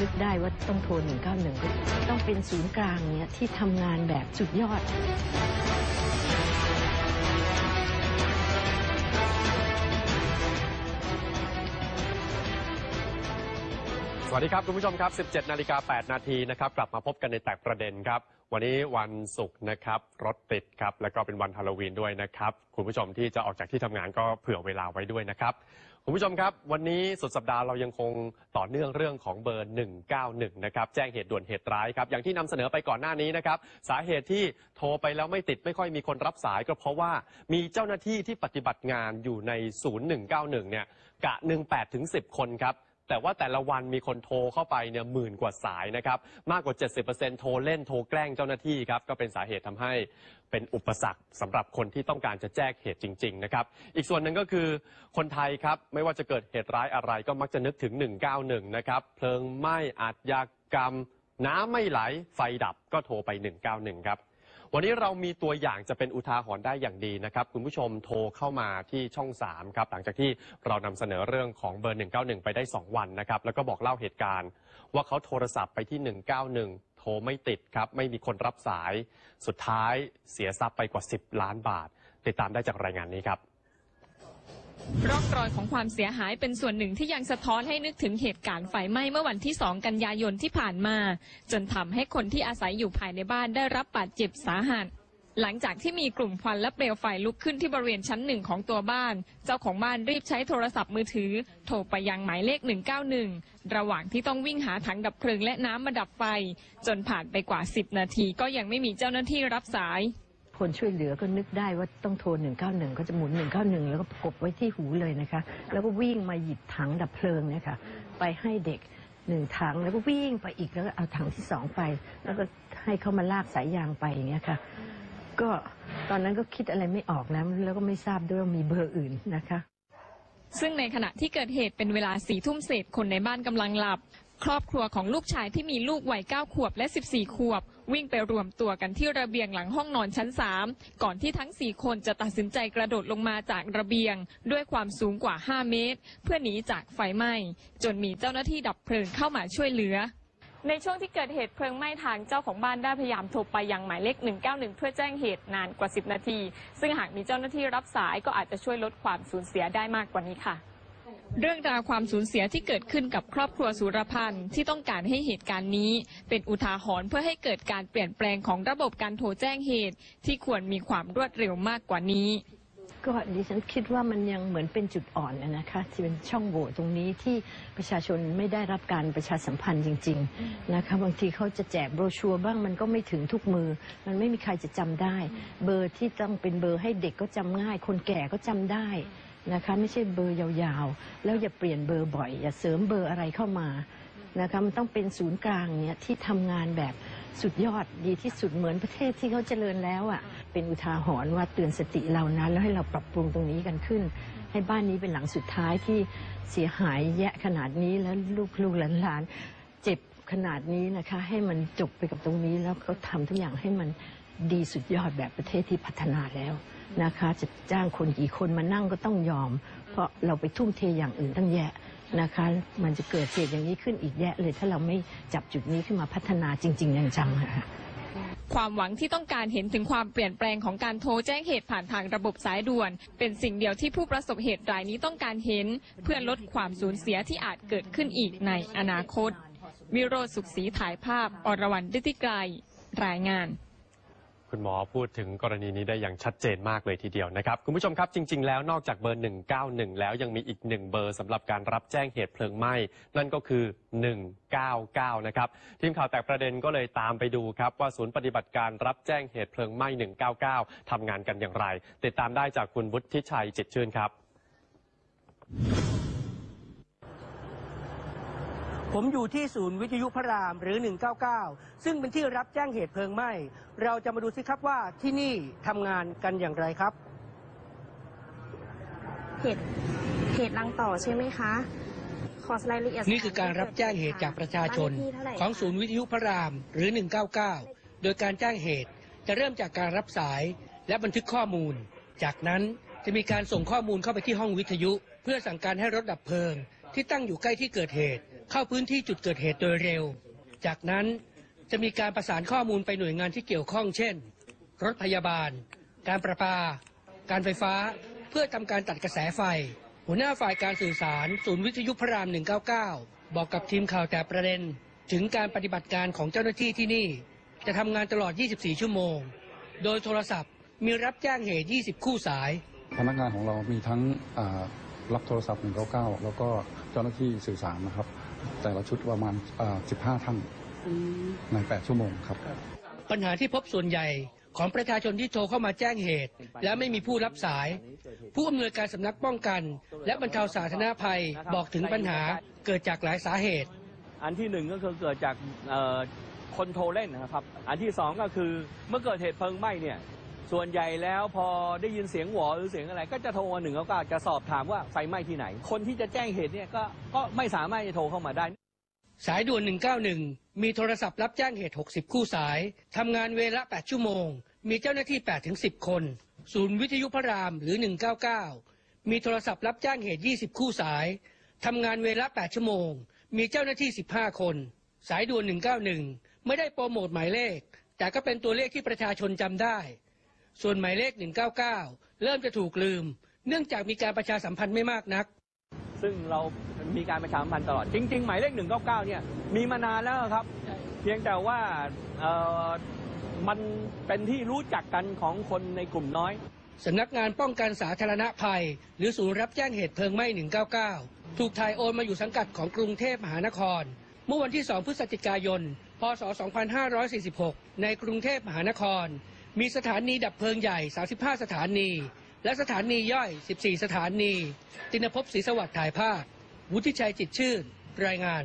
นึกได้ว่าต้องโทร 191ก็ต้องเป็นศูนย์กลางเนี้ยที่ทำงานแบบสุดยอด สวัสดีครับ คุณผู้ชมครับ 17 นาฬิกา 8 นาทีนะครับกลับมาพบกันในแตกประเด็นครับ วันนี้วันศุกร์นะครับรถติดครับ แล้วก็เป็นวันฮาโลวีนด้วยนะครับ คุณผู้ชมที่จะออกจากที่ทำงานก็เผื่อเวลาไว้ด้วยนะครับ คุณผู้ชมครับ วันนี้สุดสัปดาห์เรายังคงต่อเนื่องเรื่องของเบอร์ 191 นะครับ แจ้งเหตุด่วนเหตุร้ายครับ อย่างที่นำเสนอไปก่อนหน้านี้นะครับ สาเหตุที่โทรไปแล้วไม่ติดไม่ค่อยมีคนรับสาย ก็เพราะว่ามีเจ้าหน้าที่ที่ปฏิบัติงานอยู่ในศูนย์191 เนี่ยกะหนึ่ง8ถึง10 คนครับ แต่ว่าแต่ละวันมีคนโทรเข้าไปเนี่ยหมื่นกว่าสายนะครับ มากกว่า 70%โทรเล่นโทรแกล้งเจ้าหน้าที่ครับ ก็เป็นสาเหตุทำให้เป็นอุปสรรคสำหรับคนที่ต้องการจะแจ้งเหตุจริง ๆ นะครับ อีกส่วนหนึ่งก็คือคนไทยครับ ไม่ว่าจะเกิดเหตุร้ายอะไรก็มักจะนึกถึง 191 นะครับ เพลิงไหม้อาชญากรรม น้ำไม่ไหลไฟดับก็โทรไป 191 ครับ วันนี้เรามีตัวอย่างจะเป็นอุทาหรณ์ได้อย่างดีนะครับ คุณผู้ชมโทรเข้ามาที่ช่อง 3 ครับ หลังจากที่เรานำเสนอเรื่องของเบอร์ 191 ไปได้ 2 วันนะครับ แล้วก็บอกเล่าเหตุการณ์ ว่าเขาโทรศัพท์ไปที่ 191 โทรไม่ติดครับ ไม่มีคนรับสาย สุดท้ายเสียทรัพย์ไปกว่า 10 ล้านบาท ติดตามได้จากรายงานนี้ครับ ร่องรอยของความเสียหายเป็นส่วนหนึ่งที่ยังสะท้อนให้นึกถึงเหตุการณ์ไฟไหม้เมื่อวันที่ 2 กันยายนที่ผ่านมา จนทำให้คนที่อาศัยอยู่ภายในบ้านได้รับบาดเจ็บสาหัสหลังจากที่มีกลุ่มควันและเปลวไฟลุกขึ้นที่บริเวณชั้นหนึ่งของตัวบ้าน เจ้าของบ้านรีบใช้โทรศัพท์มือถือ โทรไปยังหมายเลข 191 ระหว่างที่ต้องวิ่งหาถังดับเพลิงและน้ำมาดับไฟ จนผ่านไปกว่า 10 นาทีก็ยังไม่มีเจ้าหน้าที่รับสาย คนช่วยเหลือก็นึกได้ว่าต้องโทร 191 ก็จะหมุน 191 แล้วก็กดไว้ที่หูเลยนะคะ แล้วก็วิ่งมาหยิบถังดับเพลิงเนี่ยค่ะไปให้เด็กหนึ่งถังแล้วก็วิ่งไปอีกแล้วก็เอาถังที่สองไป แล้วก็ให้เขามาลากสายยางไปอย่างเงี้ยค่ะ ก็ตอนนั้นก็คิดอะไรไม่ออกนะแล้วก็ไม่ทราบด้วยว่ามีเบอร์อื่นนะคะ ซึ่งในขณะที่เกิดเหตุเป็นเวลาสี่ทุ่มเศษคนในบ้านกำลังหลับ ครอบครัวของลูกชายที่มีลูกวัย9ขวบและ 14 ขวบ วิ่งไปรวมตัวกันที่ระเบียงหลังห้องนอนชั้น 3 ก่อนที่ทั้ง 4 คนจะตัดสินใจกระโดดลงมาจากระเบียง ด้วยความสูงกว่า 5 เมตร เพื่อหนีจากไฟไหม้ จนมีเจ้าหน้าที่ดับเพลิงเข้ามาช่วยเหลือในช่วงที่เกิดเหตุเพลิงไหม้ทางเจ้าของบ้านได้พยายามโทรไปยังหมายเลข 191 เพื่อแจ้งเหตุนานกว่า 10 นาที ซึ่งหากมีเจ้าหน้าที่รับสายก็อาจจะช่วยลดความสูญเสียได้มากกว่านี้ค่ะ เรื่องราวความสูญเสียที่เกิดขึ้นกับครอบครัวสุรพันธ์ที่ต้องการให้เหตุการณ์นี้ เป็นอุทาหรณ์เพื่อให้เกิดการเปลี่ยนแปลงของระบบการโทรแจ้งเหตุ ที่ควรมีความรวดเร็วมากกว่านี้ ก็ดิฉันคิดว่ามันยังเหมือนเป็นจุดอ่อนนะคะที่เป็นช่องโหว่ตรงนี้ที่ประชาชนไม่ได้รับการประชาสัมพันธ์จริง ๆนะคะ บางทีเขาจะแจกโบรชัวร์บ้างมันก็ไม่ถึงทุกมือ มันไม่มีใครจะจำได้ เบอร์ที่ต้องเป็นเบอร์ให้เด็กก็จำง่าย คนแก่ก็จำได้ นะคะไม่ใช่เบอร์ยาวๆ แล้วอย่าเปลี่ยนเบอร์บ่อย อย่าเสริมเบอร์อะไรเข้ามานะคะมันต้องเป็นศูนย์กลางเนี่ยที่ทำงานแบบสุดยอดดีที่สุดเหมือนประเทศที่เขาเจริญแล้วอะเป็นอุทาหรณ์ว่าเตือนสติเรานะแล้วให้เราปรับปรุงตรงนี้กันขึ้น ให้บ้านนี้เป็นหลังสุดท้ายที่เสียหายแยะขนาดนี้แล้วลูกลูกหลานๆเจ็บขนาดนี้นะคะ ให้มันจบไปกับตรงนี้แล้วเขาทำทุกอย่างให้มันดีสุดยอดแบบประเทศที่พัฒนาแล้ว นะคะ จะจ้างคนกี่คนมานั่งก็ต้องยอม เพราะเราไปทุ่มเทอย่างอื่นตั้งแยะนะคะ มันจะเกิดเหตุอย่างนี้ขึ้นอีกแยะเลยถ้าเราไม่จับจุดนี้ขึ้นมาพัฒนาจริง ๆ อย่างจังค่ะความหวังที่ต้องการเห็นถึงความเปลี่ยนแปลงของการโทรแจ้งเหตุผ่านทางระบบสายด่วน เป็นสิ่งเดียวที่ผู้ประสบเหตุรายนี้ต้องการเห็น เพื่อลดความสูญเสียที่อาจเกิดขึ้นอีกในอนาคต วิโรธสุขศรีถ่ายภาพ อรวรรณฤทธิไกรรายงาน คุณหมอพูดถึงกรณีนี้ได้อย่างชัดเจนมากเลยทีเดียวนะครับ คุณผู้ชมครับจริง ๆ แล้วนอกจากเบอร์ 191 แล้วยังมีอีกหนึ่งเบอร์สำหรับการรับแจ้งเหตุเพลิงไหม้ นั่นก็คือ 199 นะครับ ทีมข่าวแตกประเด็นก็เลยตามไปดูครับว่าศูนย์ปฏิบัติการรับแจ้งเหตุเพลิงไหม้ 199 ทำงานกันอย่างไร ติดตามได้จากคุณวุฒิชัยจิตชื่นครับ ผมอยู่ที่ศูนย์วิทยุพระรามหรือ 199 ซึ่งเป็นที่รับแจ้งเหตุเพลิงไหม้ เราจะมาดูสิครับว่าที่นี่ทำงานกันอย่างไรครับเพจเพจรังต่อใช่ไหมคะขอรายละเอียดนี่คือการรับแจ้งเหตุจากประชาชน ของศูนย์วิทยุพระรามหรือ 199 โดยการแจ้งเหตุจะเริ่มจากการรับสายและบันทึกข้อมูล จากนั้นจะมีการส่งข้อมูลเข้าไปที่ห้องวิทยุ เพื่อสั่งการให้รถดับเพลิง ที่ตั้งอยู่ใกล้ที่เกิดเหตุ เข้าพื้นที่จุดเกิดเหตุโดยเร็ว จากนั้นจะมีการประสานข้อมูลไปหน่วยงานที่เกี่ยวข้องเช่น รถพยาบาล การประปา การไฟฟ้า เพื่อทำการตัดกระแสไฟ หัวหน้าฝ่ายการสื่อสาร ศูนย์วิทยุพระราม 199 บอกกับทีมข่าวแต่ประเด็น ถึงการปฏิบัติการของเจ้าหน้าที่ที่นี่ จะทำงานตลอด 24 ชั่วโมง โดยโทรศัพท์มีรับแจ้งเหตุ 20 คู่สาย พนักงานของเรามีทั้งรับโทรศัพท์ 199 แล้วก็เจ้าหน้าที่สื่อสารนะครับ แต่ละชุดประมาณอ่า15ท่านใน8ชั่วโมงครับ ปัญหาที่พบส่วนใหญ่ของประชาชนที่โทรเข้ามาแจ้งเหตุ และไม่มีผู้รับสาย ผู้อำนวยการสำนักป้องกัน และบรรเทาสาธารณภัยบอกถึงปัญหาเกิดจากหลายสาเหตุ อันที่หนึ่งก็คือเกิดจากเอ่อคนโทรเล่นนะครับ อันที่สองก็คือเมื่อเกิดเหตุเพลิงไหม้เนี่ย ส่วนใหญ่แล้วพอได้ยินเสียงหวอหรือเสียงอะไร ก็จะโทรมาหนึ่งเก้าจะสอบถามว่าไฟไหม้ที่ไหน คนที่จะแจ้งเหตุเนี่ยก็ก็ไม่สามารถจะโทรเข้ามาได้ สายด่วน 191 มีโทรศัพท์รับแจ้งเหตุ 60 คู่สายทำงานเวลา 8 ชั่วโมง มีเจ้าหน้าที่8ถึง10 คน ศูนย์วิทยุพระรามหรือ 199 มีโทรศัพท์รับแจ้งเหตุ 20 คู่สายทำงานเวลา 8 ชั่วโมง มีเจ้าหน้าที่ 15 คน สายด่วน 191 ไม่ได้โปรโมทหมายเลข แต่ก็เป็นตัวเลขที่ประชาชนจำได้ ส่วนหมายเลข 199 เริ่มจะถูกลืม เนื่องจากมีการประชาสัมพันธ์ไม่มากนัก ซึ่งเรามีการประชาสัมพันธ์ตลอด จริง ๆ หมายเลข 199 เนี่ยมีมานานแล้วครับ เพียงแต่ว่าเอ่อมันเป็นที่รู้จักกันของคนในกลุ่มน้อยสำนักงานป้องกันสาธารณภัย หรือศูนย์รับแจ้งเหตุเพลิงไหม้ 199 ถูกถ่ายโอนมาอยู่สังกัดของกรุงเทพมหานคร เมื่อวันที่ 2 พฤศจิกายน พศ 2546 ในกรุงเทพมหานคร มีสถานีดับเพลิงใหญ่ 35 สถานี และสถานีย่อย 14 สถานี ตินภพศรีสวัสดิ์ถ่ายภาพ วุฒิชัยจิตชื่น รายงาน